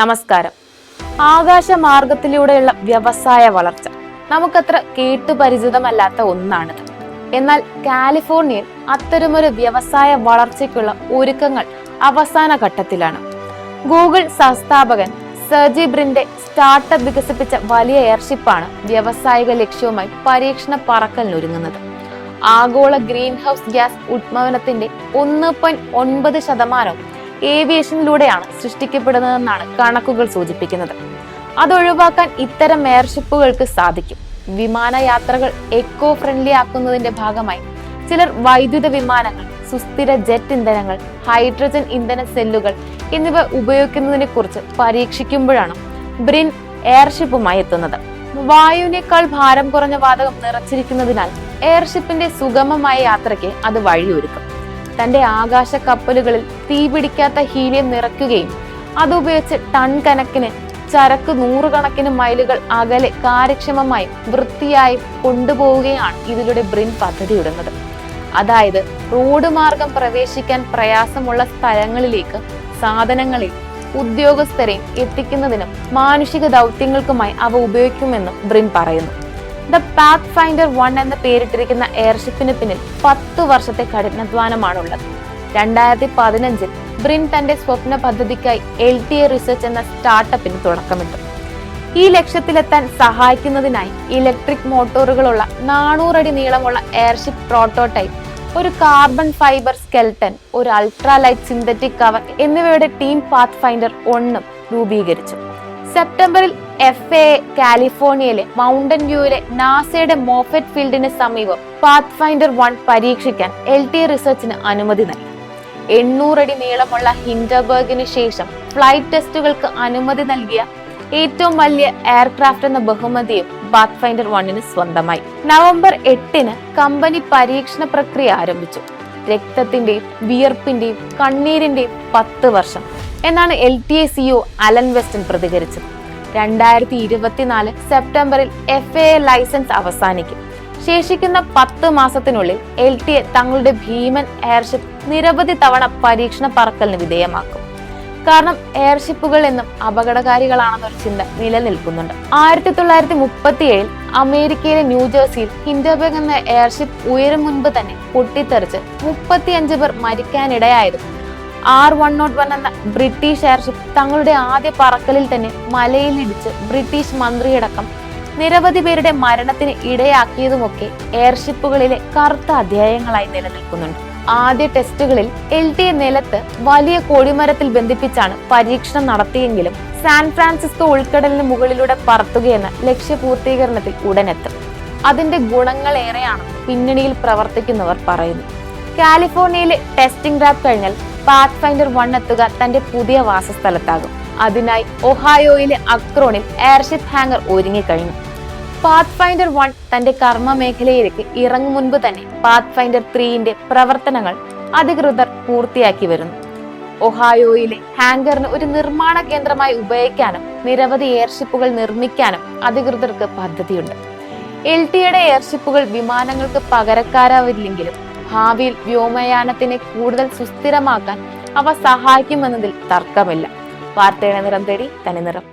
നമസ്കാരം. ആകാശമാർഗത്തിലൂടെയുള്ള വ്യവസായ വളർച്ച നമുക്കത്ര കേട്ടുപരിചിതമല്ലാത്ത ഒന്നാണിത്. എന്നാൽ കാലിഫോർണിയയിൽ അത്തരമൊരു വ്യവസായ വളർച്ചയ്ക്കുള്ള ഒരുക്കങ്ങൾ അവസാന ഘട്ടത്തിലാണ് ഗൂഗിൾ സംസ്ഥാപകൻ സെർജി ബ്രിന്റെ സ്റ്റാർട്ടപ്പ് വികസിപ്പിച്ച വലിയ എയർഷിപ്പാണ് വ്യവസായിക ലക്ഷ്യവുമായി പരീക്ഷണ പറക്കലിനൊരുങ്ങുന്നത്. ആഗോള ഗ്രീൻ ഹൗസ് ഗ്യാസ് ഉത്മവനത്തിന്റെ ഒന്ന് പോയിന്റ് ഒൻപത് ശതമാനവും ഏവിയേഷനിലൂടെയാണ് സൃഷ്ടിക്കപ്പെടുന്നതെന്നാണ് കണക്കുകൾ സൂചിപ്പിക്കുന്നത്. അതൊഴിവാക്കാൻ ഇത്തരം എയർഷിപ്പുകൾക്ക് സാധിക്കും. വിമാനയാത്രകൾ എക്കോ ഫ്രണ്ട്ലി ആക്കുന്നതിന്റെ ഭാഗമായി ചിലർ വൈദ്യുത വിമാനങ്ങൾ സുസ്ഥിര ജെറ്റ് ഇന്ധനങ്ങൾ ഹൈഡ്രജൻ ഇന്ധന സെല്ലുകൾ എന്നിവ ഉപയോഗിക്കുന്നതിനെ കുറിച്ച് പരീക്ഷിക്കുമ്പോഴാണ് ബ്രിൻ എയർഷിപ്പുമായി എത്തുന്നത്. വായുവിനേക്കാൾ ഭാരം കുറഞ്ഞ വാതകം നിറച്ചിരിക്കുന്നതിനാൽ എയർഷിപ്പിന്റെ സുഗമമായ യാത്രയ്ക്ക് അത് വഴിയൊരുക്കും. തന്റെ ആകാശ കപ്പലുകളിൽ തീപിടിക്കാത്ത ഹീലിയം നിറയ്ക്കുകയും അതുപയോഗിച്ച് ടൺ കണക്കിന് ചരക്ക് നൂറുകണക്കിന് മൈലുകൾ അകലെ കാര്യക്ഷമമായി വൃത്തിയായി കൊണ്ടുപോവുകയാണ് ഇതിലൂടെ ബ്രിൻ പദ്ധതിയിടുന്നത്. അതായത് റോഡ് മാർഗം പ്രവേശിക്കാൻ പ്രയാസമുള്ള സ്ഥലങ്ങളിലേക്ക് സാധനങ്ങളിൽ ഉദ്യോഗസ്ഥരെയും എത്തിക്കുന്നതിനും മാനുഷിക ദൗത്യങ്ങൾക്കുമായി അവ ഉപയോഗിക്കുമെന്നും ബ്രിൻ പറയുന്നു. ദ പാത്ത് ഫൈൻഡർ വൺ എന്ന പേരിട്ടിരിക്കുന്ന എയർഷിപ്പിന് പിന്നിൽ പത്ത് വർഷത്തെ കഠിനാധ്വാനമാണുള്ളത്. രണ്ടായിരത്തി പതിനഞ്ചിൽ ബ്രിൻ തന്റെ സ്വപ്ന പദ്ധതിക്കായി എൽ ടി എ റിസർച്ച് എന്ന സ്റ്റാർട്ടപ്പിന് തുടക്കമിട്ടു. ഈ ലക്ഷ്യത്തിലെത്താൻ സഹായിക്കുന്നതിനായി ഇലക്ട്രിക് മോട്ടോറുകളുള്ള നാനൂറടി നീളമുള്ള എയർഷിപ്പ് പ്രോട്ടോടൈപ്പ് ഒരു കാർബൺ ഫൈബർ സ്കെൽട്ടൻ ഒരു അൾട്രാ ലൈറ്റ് സിന്തറ്റിക് കവർ എന്നിവയുടെ ടീം പാത്ത് ഫൈൻഡർ ഒന്നും രൂപീകരിച്ചു. സെപ്റ്റംബറിൽ എഫ് എ കാലിഫോർണിയയിലെ മൗണ്ടൻ വ്യൂവിലെ നാസയുടെ മോഫറ്റ് ഫീൽഡിന് സമീപം പാത്ത് ഫൈൻഡർ വൺ പരീക്ഷിക്കാൻ എൽ ടി റിസർച്ചിന് അനുമതി നൽകി. എണ്ണൂറടി നീളമുള്ള ഹിൻഡർബർഗിന് ശേഷം ഫ്ലൈറ്റ് ടെസ്റ്റുകൾക്ക് അനുമതി നൽകിയ ഏറ്റവും വലിയ എയർക്രാഫ്റ്റ് എന്ന ബഹുമതിയും പാത്ത് ഫൈൻഡർ വണ്ണിന് സ്വന്തമായി. നവംബർ എട്ടിന് കമ്പനി പരീക്ഷണ പ്രക്രിയ ആരംഭിച്ചു. രക്തത്തിന്റെയും വിയർപ്പിന്റെയും കണ്ണീരിന്റെയും പത്ത് വർഷം. എന്നാണ് L T A CEO Alan Weston പ്രതികരിച്ചത്. രണ്ടായിരത്തി ഇരുപത്തിനാല് സെപ്റ്റംബറിൽ എഫ് എ ലൈസൻസ് അവസാനിക്കും. ശേഷിക്കുന്ന പത്ത് മാസത്തിനുള്ളിൽ എൽ ടി എ തങ്ങളുടെ ഭീമൻ എയർഷിപ്പ് നിരവധി തവണ പരീക്ഷണ പറക്കലിന് വിധേയമാക്കും. കാരണം എയർഷിപ്പുകൾ എന്നും അപകടകാരികളാണെന്നൊരു ചിന്ത നിലനിൽക്കുന്നുണ്ട്. ആയിരത്തി തൊള്ളായിരത്തി മുപ്പത്തി ഏഴിൽ അമേരിക്കയിലെ ന്യൂജേഴ്സിയിൽ ഹിൻഡോബെഗ് എന്ന എയർഷിപ്പ് ഉയരും മുൻപ് തന്നെ പൊട്ടിത്തെറിച്ച് മുപ്പത്തിയഞ്ച് പേർ മരിക്കാനിടയായതും ആർ വൺ നോട്ട് വൺ എന്ന ബ്രിട്ടീഷ് എയർഷിപ്പ് തങ്ങളുടെ ആദ്യ പറക്കലിൽ തന്നെ മലയിലിടിച്ച് ബ്രിട്ടീഷ് മന്ത്രിയടക്കം നിരവധി പേരുടെ മരണത്തിന് ഇടയാക്കിയതുമൊക്കെ എയർഷിപ്പുകളിലെ കറുത്ത അധ്യായങ്ങളായി നിലനിൽക്കുന്നുണ്ട്. ആദ്യ ടെസ്റ്റുകളിൽ എൽ ടി നിലത്ത് വലിയ കൊടിമരത്തിൽ ബന്ധിപ്പിച്ചാണ് പരീക്ഷണം നടത്തിയെങ്കിലും സാൻ ഫ്രാൻസിസ്കോ ഉൾക്കടലിന് മുകളിലൂടെ പറത്തുകയെന്ന ലക്ഷ്യപൂർത്തീകരണത്തിൽ ഉടനെത്തും. അതിന്റെ ഗുണങ്ങൾ ഏറെയാണ് പിന്നണിയിൽ പ്രവർത്തിക്കുന്നവർ പറയുന്നു. കാലിഫോർണിയയിലെ ടെസ്റ്റിംഗ് ലാബ് കഴിഞ്ഞാൽ പാത്ത് ഫൈൻഡർ വൺ എത്തുക തന്റെ പുതിയ വാസസ്ഥലത്താകും. അതിനായി ഒഹായോയിലെ അക്രോണിൽ എയർഷിപ്പ് ഹാങ്ങർ ഒരുങ്ങിക്കഴിഞ്ഞു. പാത്ത് ഫൈൻഡർ വൺ തന്റെ കർമ്മ മേഖലയിലേക്ക് ഇറങ്ങും മുൻപ് തന്നെ പാത്ത് ഫൈൻഡർ ത്രീന്റെ പ്രവർത്തനങ്ങൾ അധികൃതർ പൂർത്തിയാക്കി വരുന്നു. ഒഹായോയിലെ ഹാങ്കറിന് ഒരു നിർമ്മാണ കേന്ദ്രമായി ഉപയോഗിക്കാനും നിരവധി എയർഷിപ്പുകൾ നിർമ്മിക്കാനും അധികൃതർക്ക് പദ്ധതിയുണ്ട്. എൽ ടിയുടെ എയർഷിപ്പുകൾ വിമാനങ്ങൾക്ക് പകരക്കാരാവില്ലെങ്കിലും ഭാവിയിൽ വ്യോമയാനത്തിനെ കൂടുതൽ സുസ്ഥിരമാക്കാൻ അവ സഹായിക്കുമെന്നതിൽ തർക്കമില്ല. വാർത്തയുടെ നിറം തേടി തനി നിറം